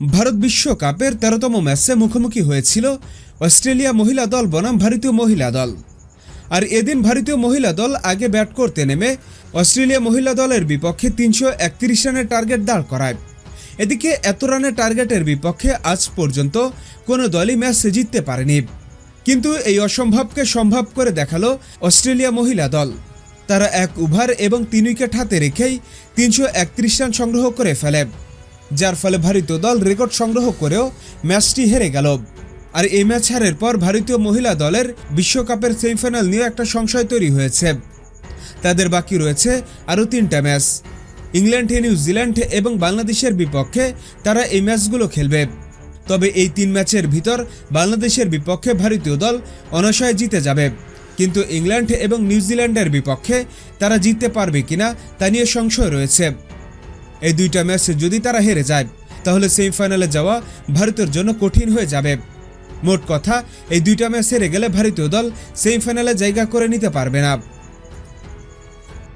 ভারত বিশ্বকাপের তেরোতম ম্যাচে মুখোমুখি হয়েছিল অস্ট্রেলিয়া মহিলা দল বনাম ভারতীয় মহিলা দল। আর এদিন ভারতীয় মহিলা দল আগে ব্যাট করতে নেমে অস্ট্রেলিয়া মহিলা দলের বিপক্ষে তিনশো একত্রিশ রানের টার্গেট দাঁড় করায়। এদিকে এত রানের টার্গেটের বিপক্ষে আজ পর্যন্ত কোনো দলই ম্যাচ জিততে পারেনি। কিন্তু এই অসম্ভবকে সম্ভব করে দেখাল অস্ট্রেলিয়া মহিলা দল। তারা এক ওভার এবং তিন উইকেট হাতে রেখেই তিনশো একত্রিশ রান সংগ্রহ করে ফেলে। যার ফলে ভারতীয় দল রেকর্ড সংগ্রহ করেও ম্যাচটি হেরে গেল। আর এই ম্যাচ হারের পর ভারতীয় মহিলা দলের বিশ্বকাপের সেমিফাইনাল নিয়ে একটা সংশয় তৈরি হয়েছে। তাদের বাকি রয়েছে আরও তিনটা ম্যাচ। ইংল্যান্ড নিউজিল্যান্ড এবং বাংলাদেশের বিপক্ষে তারা এই ম্যাচগুলো খেলবে। তবে এই তিন ম্যাচের ভিতর বাংলাদেশের বিপক্ষে ভারতীয় দল অনশয়ে জিতে যাবে। কিন্তু ইংল্যান্ড এবং নিউজিল্যান্ডের বিপক্ষে তারা জিততে পারবে কিনা তা নিয়ে সংশয় রয়েছে। এই দুইটা ম্যাচে যদি তারা হেরে যায়, তাহলে সেমিফাইনালে যাওয়া ভারতের জন্য কঠিন হয়ে যাবে। মোট কথা, এই দুইটা ম্যাচ হেরে গেলে ভারতীয় দল সেমিফাইনালে জায়গা করে নিতে পারবে না।